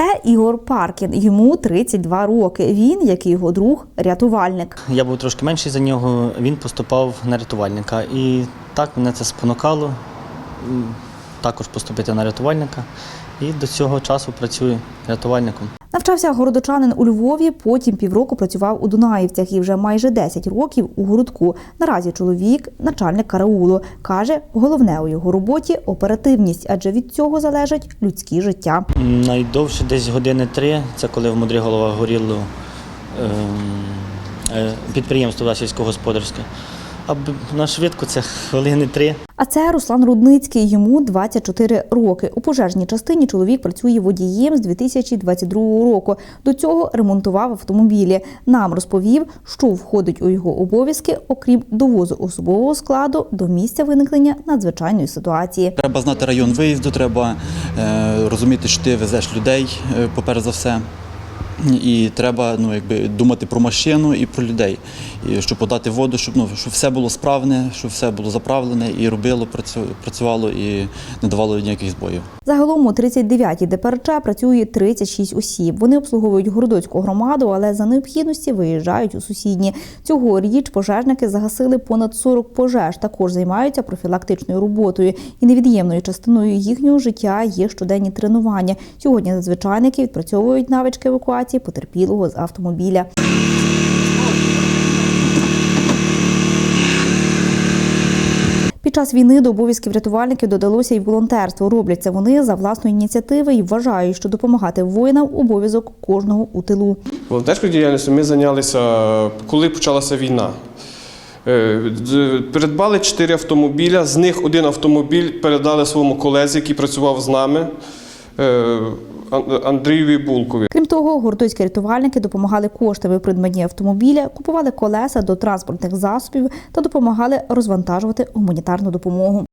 Це Ігор Паркін. Йому 32 роки. Він, як і його друг, рятувальник. Я був трошки менший за нього, він поступав на рятувальника. І так мене це спонукало також поступити на рятувальника. І до цього часу працюю рятувальником. Навчався городочанин у Львові, потім півроку працював у Дунаївцях і вже майже 10 років у городку. Наразі чоловік начальник караулу. Каже, головне у його роботі оперативність, адже від цього залежить людське життя. Найдовше десь години три, це коли в Мудрі голова горіло ем, е, підприємство да, сільськогосподарське. А на швидку це хвилини три. А це Руслан Рудницький. Йому 24 роки. У пожежній частині чоловік працює водієм з 2022 року. До цього ремонтував автомобілі. Нам розповів, що входить у його обов'язки, окрім довозу особового складу до місця виникнення надзвичайної ситуації. Треба знати район виїзду, треба е, розуміти, що ти везеш людей, е, поперед за все. І треба ну, якби, думати про машину і про людей, і щоб подати воду, щоб, ну, щоб все було справне, щоб все було заправлене і робило, працю- працювало і не давало ніяких збоїв. Загалом у 39-й ДПРЧ працює 36 осіб. Вони обслуговують городоцьку громаду, але за необхідності виїжджають у сусідні. Цьогоріч пожежники загасили понад 40 пожеж. Також займаються профілактичною роботою. І невід'ємною частиною їхнього життя є щоденні тренування. Сьогодні надзвичайники відпрацьовують навички евакуації потерпілого з автомобіля. Під час війни до обов'язків рятувальників додалося й волонтерство. Роблять це вони за власної ініціативи і вважають, що допомагати воїнам обов'язок кожного у тилу. Волонтерською діяльністю ми зайнялися, коли почалася війна. Е, Придбали чотири автомобіля, з них один автомобіль передали своєму колезі, який працював з нами, е, Андрієві Булкові. Крім того, гордоцькі рятувальники допомагали коштами у придбанні автомобіля, купували колеса до транспортних засобів та допомагали розвантажувати гуманітарну допомогу.